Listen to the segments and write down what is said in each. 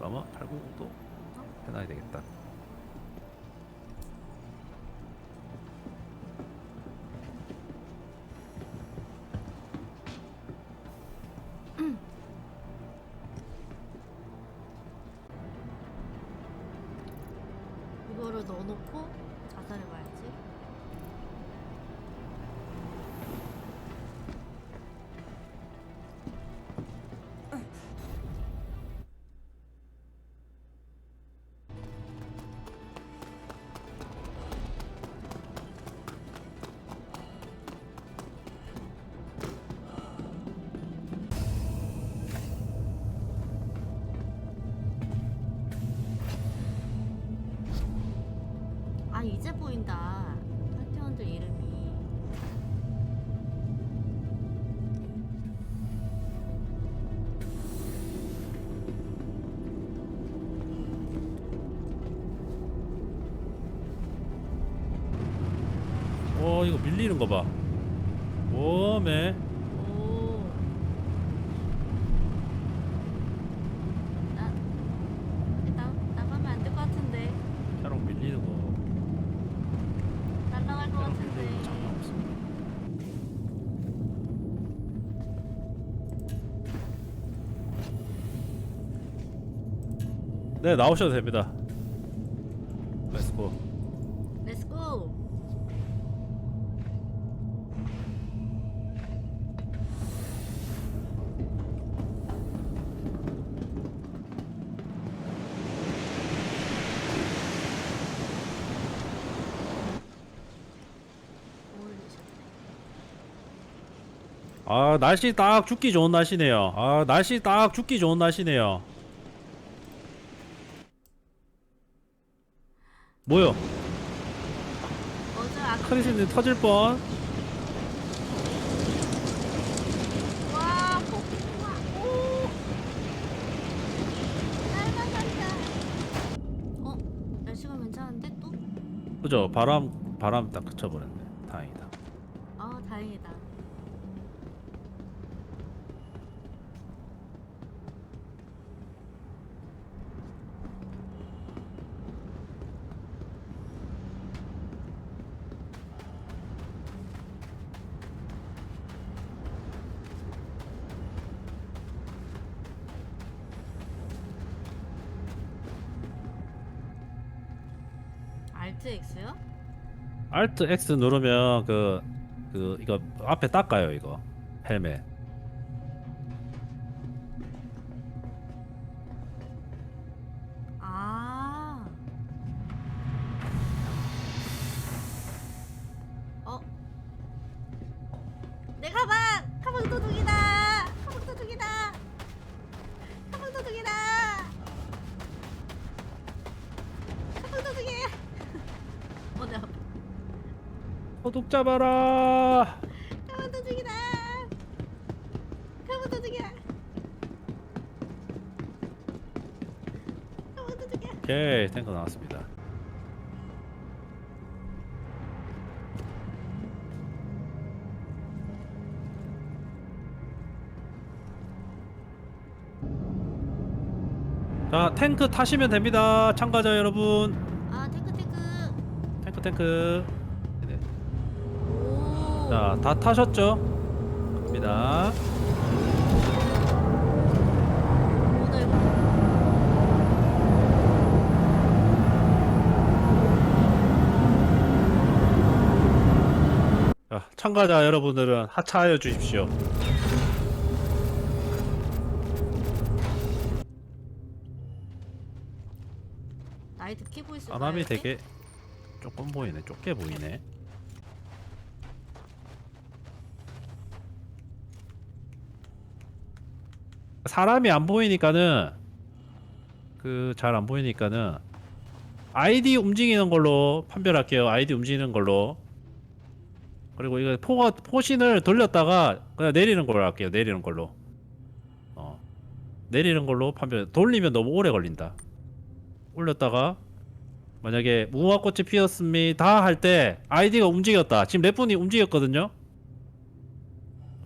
그러면 890도 해놔야 되겠다. 밀리는 거 봐. 오메. 오. 나 일단 나가면 안 될 것 같은데. 차로 밀리는 거. 날라갈 것 차로 같은데. 밀리는 거 장난 없어. 네 나오셔도 됩니다. 날씨 딱 죽기 좋은 날씨네요. 아 날씨 딱 죽기 좋은 날씨네요. 뭐요? 어제 아까 크리스님 터질 뻔. 와, 폭풍아. 오. 날아간다. 어? 날씨가 괜찮은데 또? 그죠? 바람 바람 딱 그쳐버렸네. 다행이다. 아, 다행이다. 알트 X요? Alt X 누르면 그, 그, 이거 앞에 닦아요, 이거. 헬멧. 도둑 잡아라! 가방 도둑이다! 가방 도둑이야! 가방 도둑이야! 오케이, 탱크 나왔습니다. 자, 탱크 타시면 됩니다. 참가자 여러분. 아, 탱크, 탱크! 탱크, 탱크. 자, 다 타셨죠? 갑니다. 자, 참가자 여러분들은 하차하여 주십시오. 있을 사람이 되게 조금 보이네. 좁게 보이네. 사람이 안 보이니까는 그 잘 안 보이니까는 아이디 움직이는 걸로 판별할게요. 아이디 움직이는 걸로. 그리고 이거 포가 포신을 돌렸다가 그냥 내리는 걸로 할게요. 내리는 걸로. 어. 내리는 걸로 판별. 돌리면 너무 오래 걸린다. 올렸다가 만약에 무화꽃이 피었습니다 할 때 아이디가 움직였다. 지금 몇 분이 움직였거든요.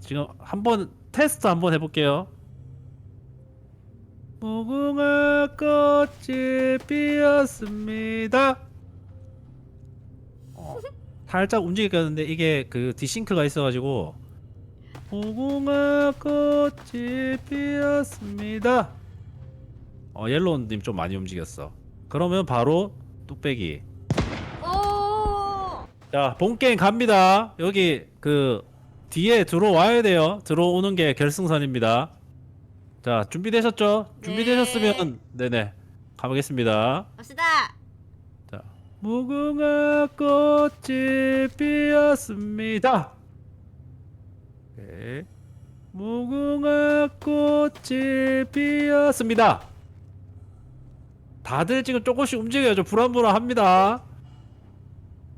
지금 한번 테스트 한번 해볼게요. 무궁화 꽃이 피었습니다. 어, 살짝 움직였는데 이게 그 디싱크가 있어가지고 무궁화 꽃이 피었습니다. 어 옐로우님 좀 많이 움직였어. 그러면 바로 뚝배기. 오. 자, 본 게임 갑니다. 여기 그 뒤에 들어와야 돼요. 들어오는 게 결승선입니다. 자, 준비되셨죠? 네. 준비되셨으면 네네 가보겠습니다. 갑시다. 자, 무궁화 꽃이 피었습니다. 오케이. 무궁화 꽃이 피었습니다. 다들 지금 조금씩 움직여요. 좀 불안불안합니다.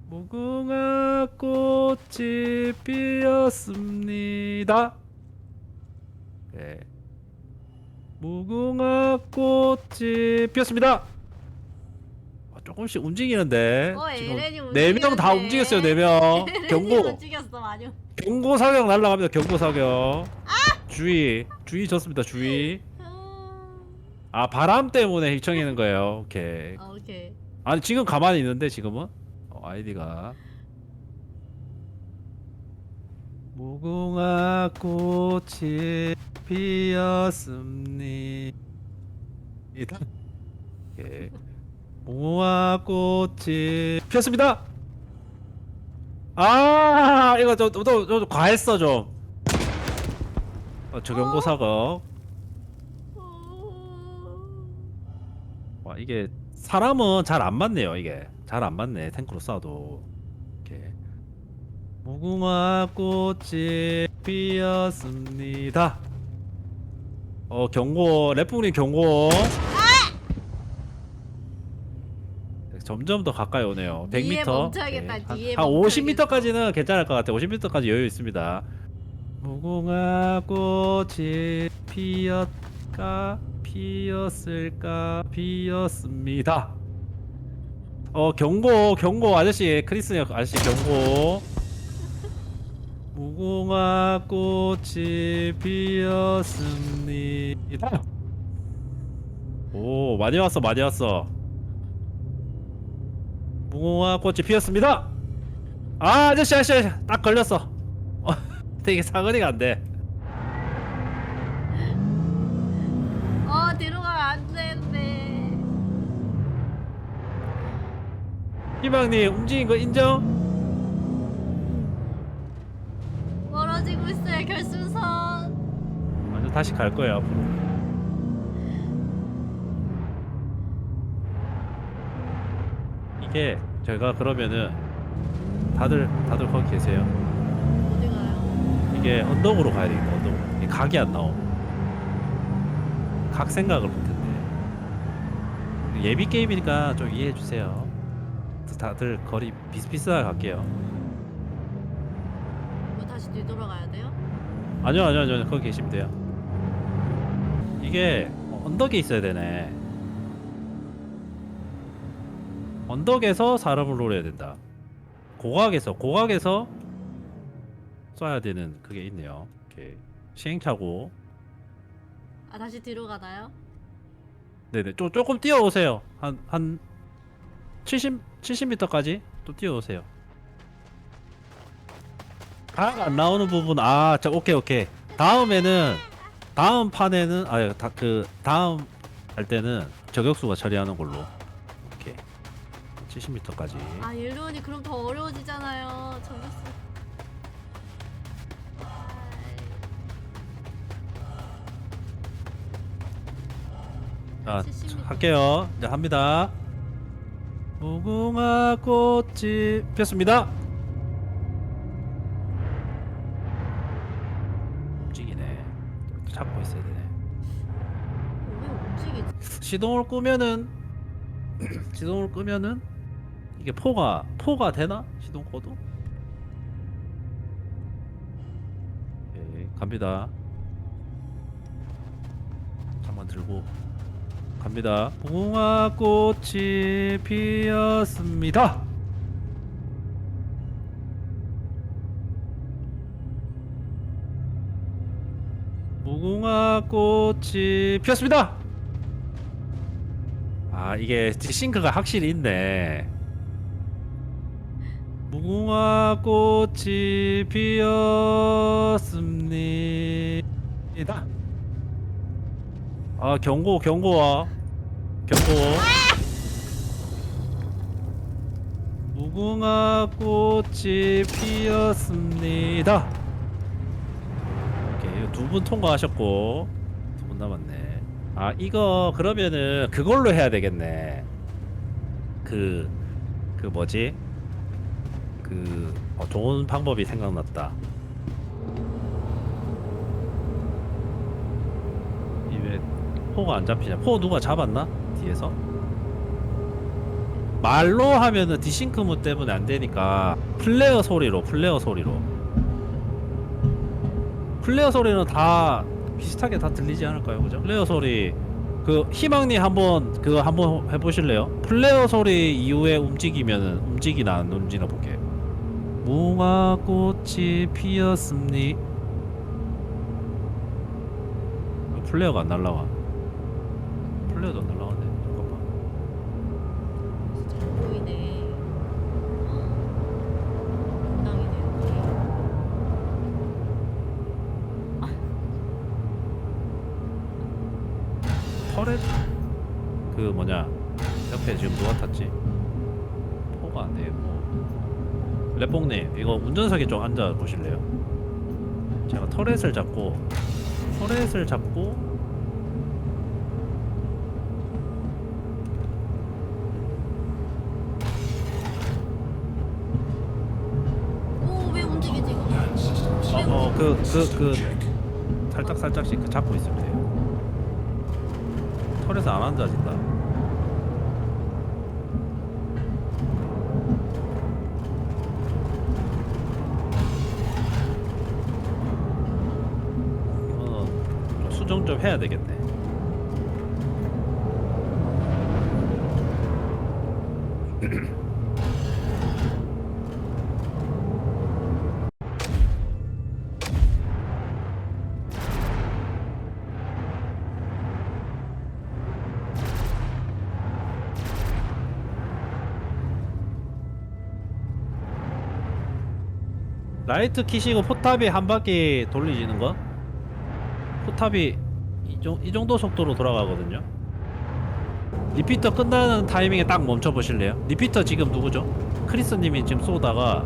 무궁화 꽃이 피었습니다. 네. 무궁화 꽃이 피었습니다. 아, 조금씩 움직이는데 어, 지금 에렌이 네명 다 움직이는데. 움직였어요. 네 명. 경고 움직였어 많이. 경고 사격 날라갑니다. 경고 사격. 주의 주의 졌습니다. 주의. 아 바람 때문에 휘청이는 거예요. 오케이. 아, 오케이. 아니 지금 가만히 있는데 지금은 어, 아이디가 무궁화 꽃이 피었습니다. 오케이. 무궁화 꽃이 피었습니다. 아 이거 저저 저, 저, 과했어 좀. 어, 저 경고 사격. 와 이게 사람은 잘 안 맞네요 이게 잘 안 맞네 탱크로 쏴도 무궁화 꽃이 피었습니다. 어 경고 래프님 경고. 점점 더 가까이 오네요. 100m 뒤에 멈춰야겠다, 한, 뒤에 한 멈춰야겠어. 50m까지는 괜찮을 것 같아요. 50m까지 여유 있습니다. 무궁화 꽃이 피었까? 피었을까? 피었습니다. 어 경고 경고. 아저씨 크리스 아저씨 경고 무궁화 꽃이 피었습니다. 오 많이 왔어 많이 왔어. 무궁화 꽃이 피었습니다. 아 아저씨 아저씨 아저씨, 딱 걸렸어. 어, 되게 사거리가 안 돼. 어, 들어가면 안 되는데. 희망님 움직인 거 인정? 다시 갈 거예요 앞으로. 이게 제가 그러면은 다들 다들 거기 계세요. 어디 가요? 이게 언덕으로 가야 되겠다. 언덕. 이 각이 안 나오. 각 생각을 못했네. 예비 게임이니까 좀 이해해 주세요. 다들 거리 비슷비슷하게 갈게요. 뭐 다시 뒤돌아가야 돼요? 아니요 아니요 아니요 거기 계시면 돼요 이게 언덕에 있어야 되네. 언덕에서 사람을 노려야 된다. 고각에서 고각에서 쏴야 되는 그게 있네요. 이렇게 시행착오. 아, 다시 뒤로 가나요? 네네. 조, 조금 뛰어오세요. 한 한 70, 70m까지 또 뛰어오세요. 각 안 나오는 부분. 아 자 오케이 오케이. 다음에는 다음 판에는 아그 다음 할 때는 저격수가 처리하는 걸로 오케이 70m까지 아, 옐로우니 그럼 더 어려워지잖아요. 저기서. 자 70m. 할게요 이제 합니다 무궁화 꽃이 피었습니다 또 잡고 있어야 되네. 왜 움직이지? 시동을 끄면은 시동을 끄면은 이게 포가 포가 되나? 시동 꺼도 오케이 갑니다. 잠만 들고. 갑니다. 무궁화 꽃이 피었습니다 꽃이 피었습니다 아 이게 싱크가 확실히 있네. 무궁화 꽃이 피었습니다. 아 경고 경고와 경고. 무궁화 꽃이 피었습니다. 분 통과하셨고 두 분 남았네. 아 이거 그러면은 그걸로 해야 되겠네. 그그 뭐지? 그 어, 좋은 방법이 생각났다. 이왜 포가 안 잡히냐? 포 누가 잡았나? 뒤에서? 말로 하면은 디싱크무 때문에 안 되니까 플레어 소리로 플레어 소리로 플레어 소리는 다 비슷하게 다 들리지 않을까요? 그죠? 플레어 소리. 그 희망님 한번 그거 한번 해보실래요? 플레어 소리 이후에 움직이면은 움직이나 안 움직이나 볼게. 무화 꽃이 피었습니. 플레어가 안 날라와. 플레어도 안 날라왔 터렛 그 뭐냐 옆에 지금 누가 탔지? 포가 안 돼요. 뭐. 랩봉님 이거 운전석에 좀 앉아 보실래요? 제가 터렛을 잡고 터렛을 잡고 오왜 움직이지 이거? 어그 그그 살짝 살짝씩 그 잡고 돼요. 털에서 안 앉아진다. 이거는 좀 수정 좀 해야 되겠네. 라이트 키시고 포탑이 한 바퀴 돌리지는 거? 포탑이 이, 정, 이 정도 속도로 돌아가거든요. 리피터 끝나는 타이밍에 딱 멈춰 보실래요? 리피터 지금 누구죠? 크리스님이 지금 쏘다가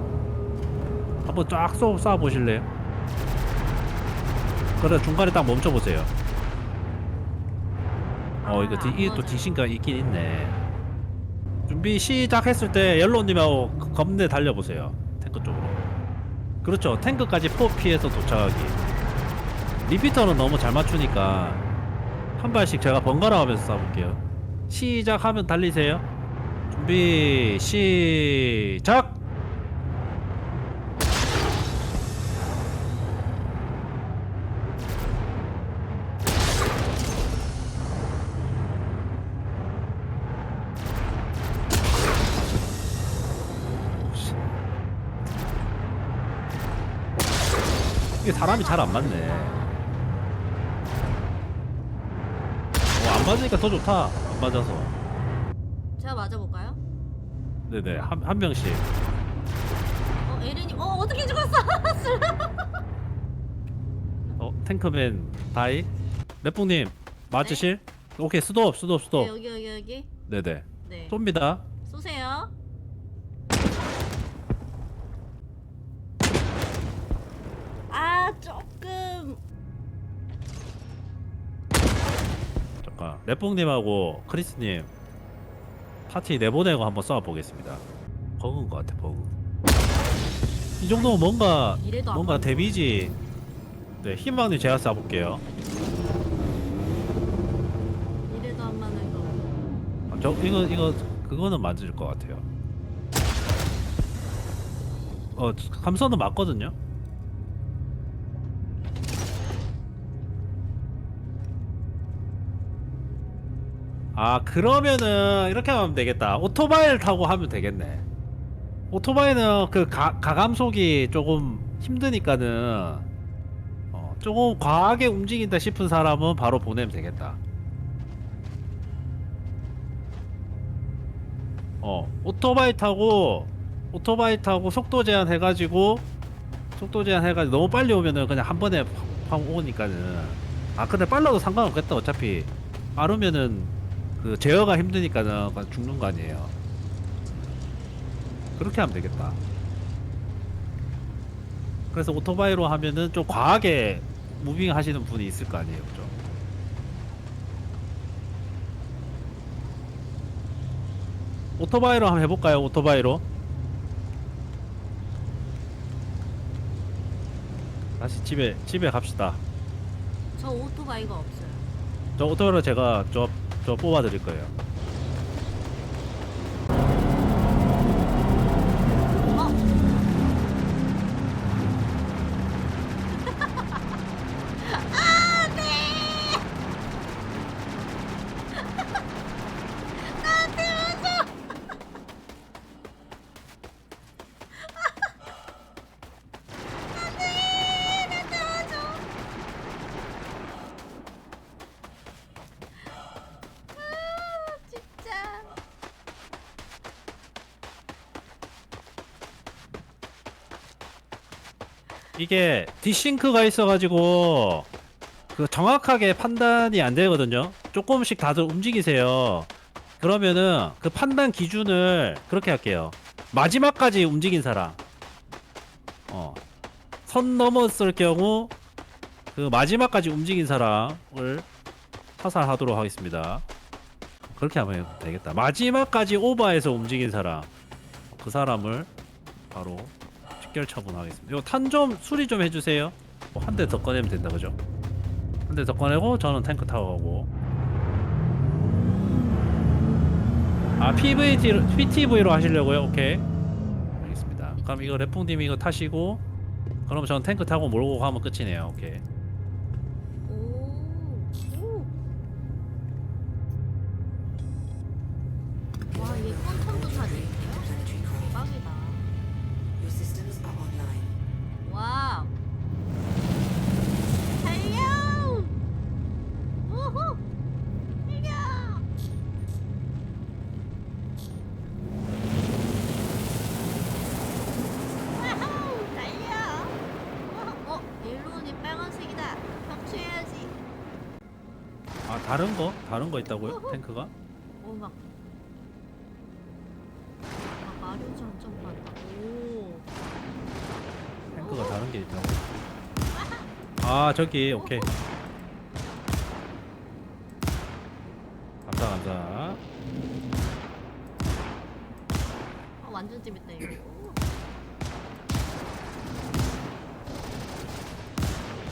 한번 쫙 쏘, 쏴 보실래요? 그래 중간에 딱 멈춰 보세요. 어 이거 디, 이게 또 디신가 있긴 있네. 준비 시작했을 때 옐로우님하고 겁내 달려보세요. 탱크 쪽으로. 그렇죠. 탱크까지 포 피해서 도착하기. 리피터는 너무 잘 맞추니까 한 발씩 제가 번갈아 가면서 쏴볼게요. 시작하면 달리세요. 준비 시작. 사람이 잘 안 맞네. 어, 안 맞으니까 더 좋다. 안 맞아서. 제가 맞아볼까요? 네네 한, 한 명씩. 어 에렌님 어 어떻게 죽었어? 어 탱크맨 다이. 랩봉님 맞으실? 오케이 스톱 스톱 네, 스톱. 여기 여기 여기. 네네 네. 쏩니다. 랩봉님하고 크리스님 파티 내보내고 한번 싸워보겠습니다. 버그인 것 같아 버그. 이 정도면 뭔가 이래도 안 뭔가 데미지. 네 희망님 제가 쏴볼게요. 이래도 안 맞는 거. 아, 저 이거 이거 그거는 맞을 것 같아요. 어 감선은 맞거든요. 아 그러면은 이렇게 하면 되겠다. 오토바이를 타고 하면 되겠네. 오토바이는 그 가, 가감속이 조금 힘드니까는 어, 조금 과하게 움직인다 싶은 사람은 바로 보내면 되겠다. 어 오토바이 타고 오토바이 타고 속도 제한 해가지고 속도 제한 해가지고 너무 빨리 오면은 그냥 한 번에 팍 오니까는 아 근데 빨라도 상관없겠다 어차피 빠르면은 그 제어가 힘드니까는 그냥 죽는 거 아니에요. 그렇게 하면 되겠다. 그래서 오토바이로 하면은 좀 과하게 무빙 하시는 분이 있을 거 아니에요 그죠? 오토바이로 한번 해볼까요? 오토바이로? 다시 집에 집에 갑시다. 저 오토바이가 없어요. 저 오토바이로 제가 저, 저 뽑아 드릴 거예요 이게 디싱크가 있어가지고 그 정확하게 판단이 안 되거든요. 조금씩 다들 움직이세요. 그러면은 그 판단 기준을 그렇게 할게요. 마지막까지 움직인 사람. 어. 선 넘었을 경우 그 마지막까지 움직인 사람을 사살하도록 하겠습니다. 그렇게 하면 되겠다. 마지막까지 오버해서 움직인 사람. 그 사람을 바로 직결 처분하겠습니다. 이거 탄 좀 수리 좀 해주세요. 뭐 한대 더 꺼내면 된다 그죠? 한 대 더 꺼내고 저는 탱크 타고 가고. 아 PVT PTV로 하시려고요? 오케이. 알겠습니다. 그럼 이거 레풍님 이거 타시고, 그럼 저는 탱크 타고 몰고 가면 끝이네요. 오케이. 다른 거? 다른 거 있다고요? 탱크가? 오, 막. 막 마리오처럼 점프한다. 오. 탱크가 다른 게 있다고. 아 저기 오케이. 감사 감사. 아, 완전 재밌다, 이거.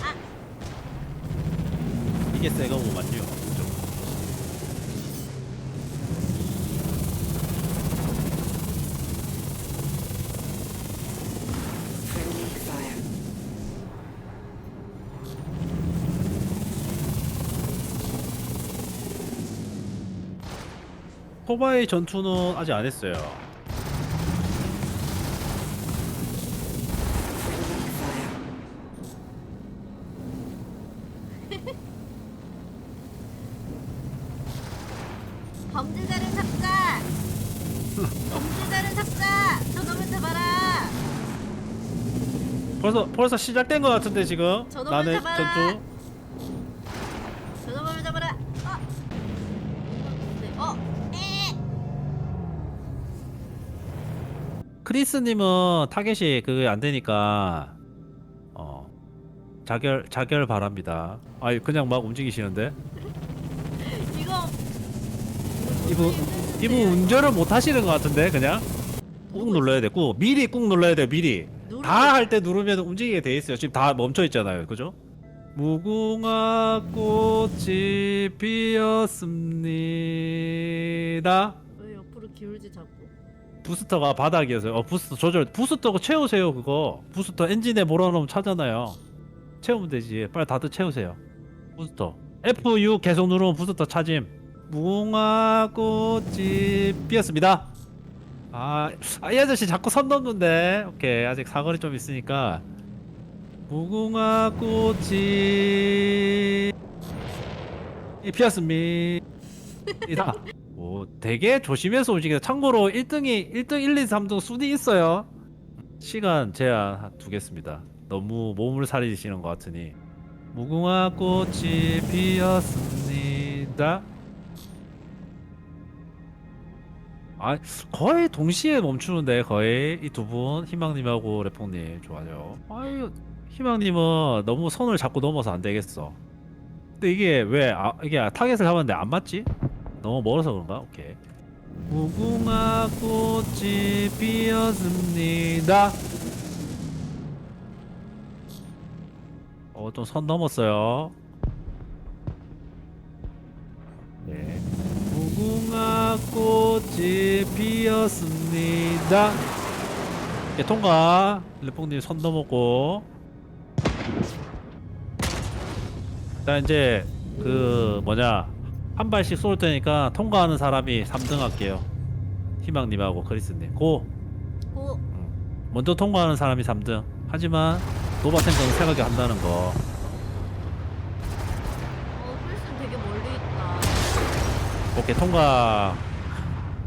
아! 이게 새거구만요. 토바이 전투는 아직 안 했어요. 범죄자를 잡자! 범죄자를 잡자! 저놈을 잡아라! 벌써 벌써 시작된 것 같은데 지금 저놈을 나의 잡아라! 전투. 크리스님은 타겟이 그게 안 되니까 어 자결 자결 바랍니다. 아 그냥 막 움직이시는데 이거 이분 이분 운전을 못 하시는 것 같은데 그냥 꾹 눌러야 돼. 꾹 미리 꾹 눌러야 돼. 미리 다 할 때 누르면 움직이게 돼 있어요. 지금 다 멈춰 있잖아요. 그죠? 무궁화 꽃이 피었습니다. 왜 옆으로 기울지 자꾸 부스터가 바닥이어서요. 어, 부스터 조절. 부스터 채우세요, 그거. 부스터 엔진에 몰아놓으면 차잖아요. 채우면 되지. 빨리 다들 채우세요. 부스터. F6 계속 누르면 부스터 차짐. 무궁화 꽃이 피었습니다. 아, 아, 이 아저씨 자꾸 선 넘는데. 오케이. 아직 사거리 좀 있으니까. 무궁화 꽃이 피었습니다. 되게 조심해서 움직여. 참고로 1등이 1등 1, 2, 3등 순위 있어요. 시간 제한 두겠습니다. 너무 몸을 살리시는 것 같으니 무궁화 꽃이 피었습니다. 아 거의 동시에 멈추는데 거의 이 두 분 희망님하고 레퐁님 좋아요. 아유 희망님은 너무 손을 잡고 넘어서 안 되겠어. 근데 이게 왜 아, 이게 타겟을 잡았는데 안 맞지? 너무 멀어서 그런가? 오케이. 무궁화 꽃이 피었습니다. 어, 좀 선 넘었어요. 네. 무궁화 꽃이 피었습니다. 예, 통과. 레퐁님 선 넘었고. 자, 이제 그 뭐냐 한 발씩 쏠 테니까 통과하는 사람이 3등 할게요. 희망님하고 크리스님. 고. 오, 먼저 통과하는 사람이 3등. 하지만 노바탱크는 생각이 한다는 거. 어, 크리스는 되게 멀리 있다. 오케이 통과.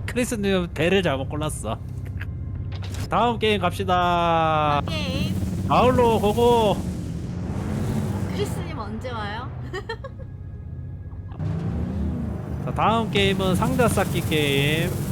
크리스님 배를 잘못 골랐어. 다음 게임 갑시다. 게임. 마을로 고고. 다음 게임은 상자 쌓기 게임.